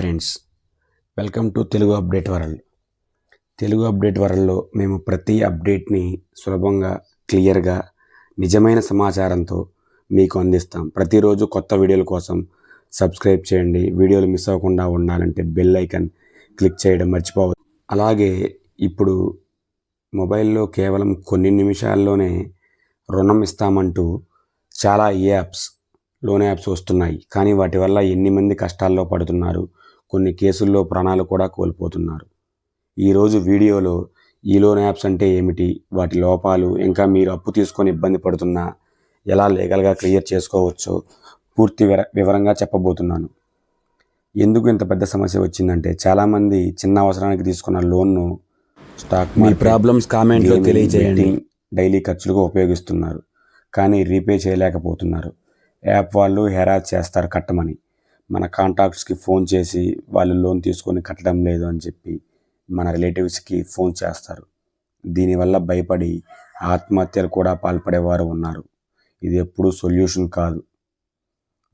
Friends. Welcome to Telugu update world. Telugu update వరల్డ్లో మేము ప్రతి అప్డేట్ని సులభంగా క్లియర్గా నిజమైన సమాచారంతో మీకు అందిస్తాం. ప్రతిరోజు కొత్త వీడియోల కోసం సబ్స్క్రైబ్ చేయండి. వీడియోలు మిస్ అవ్వకుండా ఉండాలంటే బెల్ ఐకన్ క్లిక్ చేయడం మర్చిపోవద్దు. అలాగే ఇప్పుడు మొబైల్లో కేవలం కొన్ని నిమిషాల్లోనే రుణం ఇస్తామంటూ చాలా యాప్స్ లోన్ యాప్స్ వస్తున్నాయి. కానీ వాటి వల్ల ఎన్ని మంది కష్టాల్లో పడుతున్నారు? కొన్ని కేసుల్లో ప్రాణాలు కూడా కోల్పోతున్నారు. ఈరోజు వీడియోలో ఈ లోన్ యాప్స్ అంటే ఏమిటి? వాటి లోపాలు ఇంకా మీరు అప్పు తీసుకొని ఇబ్బంది పడుతున్నా ఎలా లీగల్గా క్లియర్ చేసుకోవచ్చో పూర్తి విర వివరంగా చెప్పబోతున్నాను. ఎందుకు ఇంత పెద్ద సమస్య వచ్చిందంటే చాలామంది చిన్న అవసరానికి తీసుకున్న లోన్ను స్టాక్ మీ ప్రాబ్లమ్స్ కామెంట్లో తెలియజేయండి. డైలీ ఖర్చులుగా ఉపయోగిస్తున్నారు. కానీ రీపే చేయలేకపోతున్నారు. యాప్ వాళ్ళు హెరాస్ చేస్తారు కట్టమని. మన కాంటాక్ట్స్కి ఫోన్ చేసి వాళ్ళు లోన్ తీసుకొని కట్టడం లేదు అని చెప్పి మన రిలేటివ్స్కి ఫోన్ చేస్తారు. దీనివల్ల భయపడి ఆత్మహత్యలు కూడా పాల్పడేవారు ఉన్నారు. ఇది ఎప్పుడూ సొల్యూషన్ కాదు.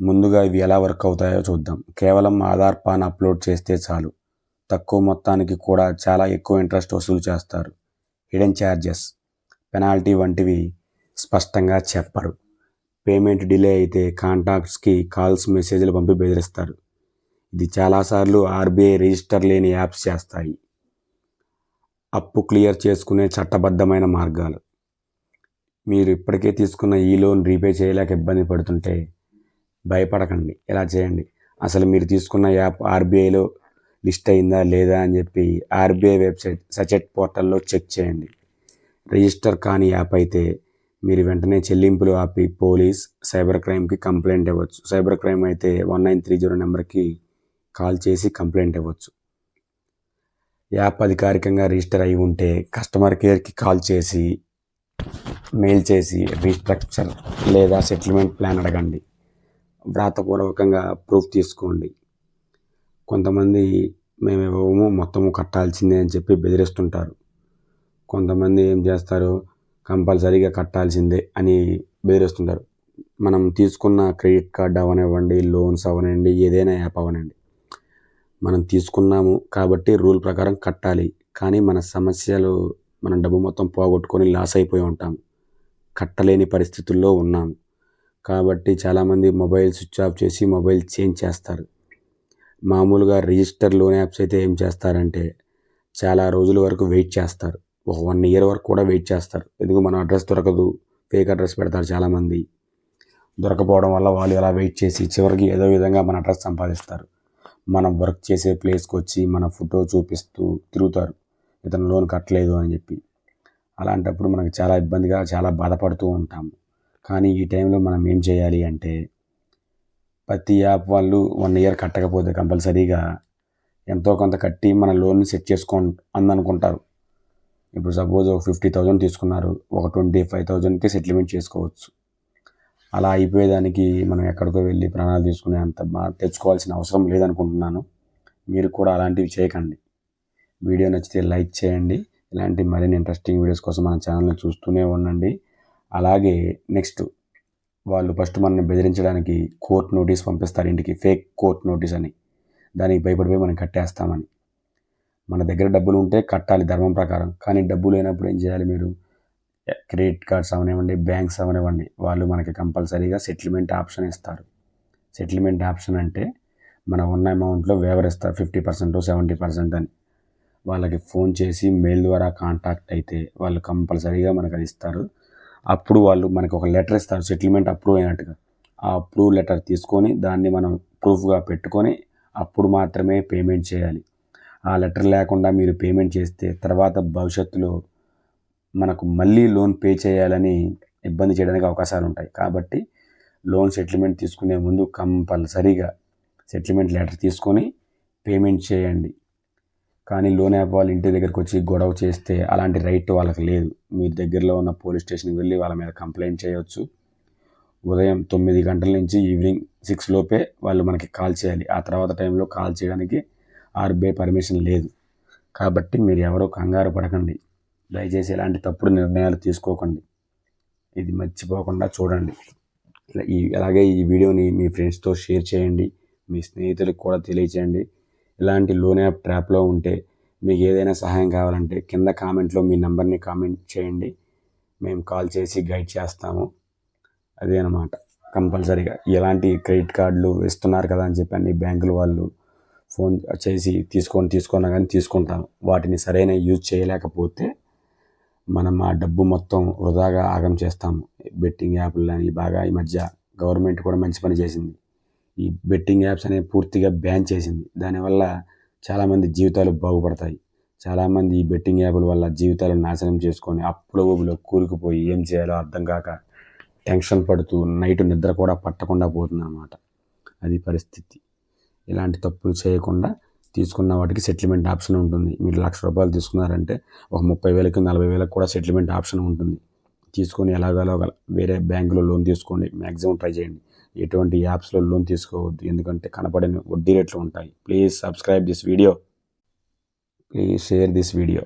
ముందుగా ఇవి ఎలా వర్క్ అవుతాయో చూద్దాం. కేవలం ఆధార్ పాన్ అప్లోడ్ చేస్తే చాలు. తక్కువ మొత్తానికి కూడా చాలా ఎక్కువ ఇంట్రెస్ట్ వసూలు చేస్తారు. హిడెన్ ఛార్జెస్ పెనాల్టీ వంటివి స్పష్టంగా చెప్పరు. పేమెంట్ డిలే అయితే కాంటాక్ట్స్కి కాల్స్ మెసేజ్లు పంపి బెదిరిస్తారు. ఇది చాలాసార్లు ఆర్బీఐ రిజిస్టర్ లేని యాప్స్ చేస్తాయి. అప్పు క్లియర్ చేసుకునే చట్టబద్ధమైన మార్గాలు. మీరు ఇప్పటికే తీసుకున్న ఈ లోన్ రీపే చేయలేక ఇబ్బంది పడుతుంటే భయపడకండి. ఇలా చేయండి? అసలు మీరు తీసుకున్న యాప్ ఆర్బీఐలో లిస్ట్ అయిందా లేదా అని చెప్పి ఆర్బీఐ వెబ్సైట్ సచెట్ పోర్టల్లో చెక్ చేయండి. రిజిస్టర్ కాని యాప్ అయితే మీరు వెంటనే చెల్లింపులు ఆపి పోలీస్ సైబర్ క్రైమ్కి కంప్లైంట్ ఇవ్వచ్చు. సైబర్ క్రైమ్ అయితే వన్ నైన్ త్రీ జీరో నెంబర్కి కాల్ చేసి కంప్లైంట్ ఇవ్వచ్చు. యాప్ అధికారికంగా రిజిస్టర్ అయి ఉంటే కస్టమర్ కేర్కి కాల్ చేసి మెయిల్ చేసి రీస్ట్రక్చర్ లేదా సెటిల్మెంట్ ప్లాన్ అడగండి. వ్రాతపూర్వకంగా ప్రూఫ్ తీసుకోండి. కొంతమంది మేము ఇవ్వము మొత్తము కట్టాల్సిందే అని చెప్పి బెదిరిస్తుంటారు. కొంతమంది ఏం చేస్తారు? కంపల్సరీగా కట్టాల్సిందే అని బెదిరిస్తుంటారు. మనం తీసుకున్న క్రెడిట్ కార్డ్ అవనివ్వండి లోన్స్ అవనండి ఏదైనా యాప్ అవనండి మనం తీసుకున్నాము కాబట్టి రూల్ ప్రకారం కట్టాలి. కానీ మన సమస్యలు మన డబ్బు మొత్తం పోగొట్టుకొని లాస్ అయిపోయి ఉంటాం. కట్టలేని పరిస్థితుల్లో ఉన్నాం. కాబట్టి చాలామంది మొబైల్ స్విచ్ ఆఫ్ చేసి మొబైల్ చేంజ్ చేస్తారు. మామూలుగా రిజిస్టర్ లోన్ యాప్స్ అయితే ఏం చేస్తారంటే చాలా రోజుల వరకు వెయిట్ చేస్తారు. ఒక వన్ ఇయర్ వరకు కూడా వెయిట్ చేస్తారు. ఎందుకు? మన అడ్రస్ దొరకదు. ఫేక్ అడ్రస్ పెడతారు చాలామంది. దొరకపోవడం వల్ల వాళ్ళు అలా వెయిట్ చేసి చివరికి ఏదో విధంగా మన అడ్రస్ సంపాదిస్తారు. మనం వర్క్ చేసే ప్లేస్కి వచ్చి మన ఫోటో చూపిస్తూ తిరుగుతారు. ఇతను లోన్ కట్టలేదు అని చెప్పి. అలాంటప్పుడు మనకు చాలా ఇబ్బందిగా చాలా బాధపడుతూ ఉంటాము కానీ ఈ టైంలో మనం ఏం చేయాలి అంటే ప్రతి యాప్ వాళ్ళు వన్ ఇయర్ కట్టకపోతే కంపల్సరీగా ఎంతో కొంత కట్టి మన లోన్ సెట్ చేసుకో అందనుకుంటారు ఇప్పుడు సపోజ్ ఒక ఫిఫ్టీ థౌజండ్ తీసుకున్నారు ఒక ట్వంటీ ఫైవ్ థౌజండ్కి సెటిల్మెంట్ చేసుకోవచ్చు. అలా అయిపోయేదానికి మనం ఎక్కడికో వెళ్ళి ప్రాణాలు తీసుకునే అంత తెచ్చుకోవాల్సిన అవసరం లేదనుకుంటున్నాను. మీరు కూడా అలాంటివి చేయకండి. వీడియో నచ్చితే లైక్ చేయండి. ఇలాంటి మరిన్ని ఇంట్రెస్టింగ్ వీడియోస్ కోసం మన ఛానల్ని చూస్తూనే ఉండండి. అలాగే నెక్స్ట్ వాళ్ళు ఫస్ట్ మనల్ని బెదిరించడానికి కోర్ట్ నోటీస్ పంపిస్తారు. ఇంటికి ఫేక్ కోర్ట్ నోటీస్ అని. దానికి భయపడిపోయి మనం కట్టేస్తామని. మన దగ్గర డబ్బులు ఉంటే కట్టాలి ధర్మం ప్రకారం. కానీ డబ్బు లేనప్పుడు ఏం చేయాలి మీరు? క్రెడిట్ కార్డ్స్ అవనివ్వండి బ్యాంక్స్ అవనివ్వండి. వాళ్ళు మనకి కంపల్సరీగా సెటిల్మెంట్ ఆప్షన్ ఇస్తారు. సెటిల్మెంట్ ఆప్షన్ అంటే మన ఉన్న అమౌంట్లో వేవరిస్తారు ఫిఫ్టీ పర్సెంట్ సెవెంటీ పర్సెంట్ అని. వాళ్ళకి ఫోన్ చేసి మెయిల్ ద్వారా కాంటాక్ట్ అయితే వాళ్ళు కంపల్సరీగా మనకు అది ఇస్తారు. అప్పుడు వాళ్ళు మనకు ఒక లెటర్ ఇస్తారు సెటిల్మెంట్ అప్రూవ్ అయినట్టుగా. ఆ అప్రూవ్ లెటర్ తీసుకొని దాన్ని మనం ప్రూఫ్గా పెట్టుకొని అప్పుడు మాత్రమే పేమెంట్ చేయాలి. ఆ లెటర్ లేకుండా మీరు పేమెంట్ చేస్తే తర్వాత భవిష్యత్తులో మనకు మళ్ళీ లోన్ పే చేయాలని ఇబ్బంది చేయడానికి అవకాశాలు ఉంటాయి. కాబట్టి లోన్ సెటిల్మెంట్ తీసుకునే ముందు కంపల్సరీగా సెటిల్మెంట్ లెటర్ తీసుకొని పేమెంట్ చేయండి. కానీ లోన్ యాప్ వాళ్ళు ఇంటి దగ్గరకు వచ్చి గొడవ చేస్తే అలాంటి రైట్ వాళ్ళకి లేదు. మీ దగ్గరలో ఉన్న పోలీస్ స్టేషన్కి వెళ్ళి వాళ్ళ మీద కంప్లైంట్ చేయవచ్చు ఉదయం తొమ్మిది గంటల నుంచి ఈవినింగ్ సిక్స్ లోపే వాళ్ళు మనకి కాల్ చేయాలి. ఆ తర్వాత టైంలో కాల్ చేయడానికి ఆర్బీఐ పర్మిషన్ లేదు. కాబట్టి మీరు ఎవరో కంగారు పడకండి. దయచేసి ఇలాంటి తప్పుడు నిర్ణయాలు తీసుకోకండి. ఇది మర్చిపోకుండా చూడండి. ఈ అలాగే ఈ వీడియోని మీ ఫ్రెండ్స్తో షేర్ చేయండి. మీ స్నేహితులకు కూడా తెలియచేయండి. ఇలాంటి లోన్ యాప్ ట్రాప్లో ఉంటే మీకు ఏదైనా సహాయం కావాలంటే కింద కామెంట్లో మీ నెంబర్ని కామెంట్ చేయండి. మేము కాల్ చేసి గైడ్ చేస్తాము. అదే అనమాట కంపల్సరీగా ఎలాంటి క్రెడిట్ కార్డులు ఇస్తున్నారు కదా అని చెప్పి అన్ని బ్యాంకుల వాళ్ళు ఫోన్ చేసి తీసుకొని తీసుకున్నా కానీ తీసుకుంటాం. వాటిని సరైన యూజ్ చేయలేకపోతే మనం ఆ డబ్బు మొత్తం వృధాగా ఆగం చేస్తాము బెట్టింగ్ యాప్లు అని బాగా ఈ మధ్య గవర్నమెంట్ కూడా మంచి పని చేసింది. ఈ బెట్టింగ్ యాప్స్ అనేవి పూర్తిగా బ్యాన్ చేసింది. దానివల్ల చాలామంది జీవితాలు బాగుపడతాయి. చాలామంది ఈ బెట్టింగ్ యాప్ల వల్ల జీవితాలు నాశనం చేసుకొని అప్పుల ఊబులో కూరుకుపోయి ఏం చేయాలో అర్థం కాక టెన్షన్ పడుతూ నైట్ నిద్ర కూడా పట్టకుండా పోతుంది అన్నమాట అది పరిస్థితి. ఇలాంటి తప్పులు చేయకుండా తీసుకున్న వాటికి సెటిల్మెంట్ ఆప్షన్ ఉంటుంది. మీరు లక్ష రూపాయలు తీసుకున్నారంటే ఒక ముప్పై వేలకి నలభై వేలకు కూడా సెటిల్మెంట్ ఆప్షన్ ఉంటుంది. తీసుకొని ఎలాగోలా వేరే బ్యాంకులో లోన్ తీసుకోండి. మ్యాక్సిమం ట్రై చేయండి. ఎటువంటి యాప్స్లో లోన్ తీసుకోవద్దు. ఎందుకంటే కనపడని వడ్డీ రేట్లు ఉంటాయి. Please subscribe this video. Please share this video.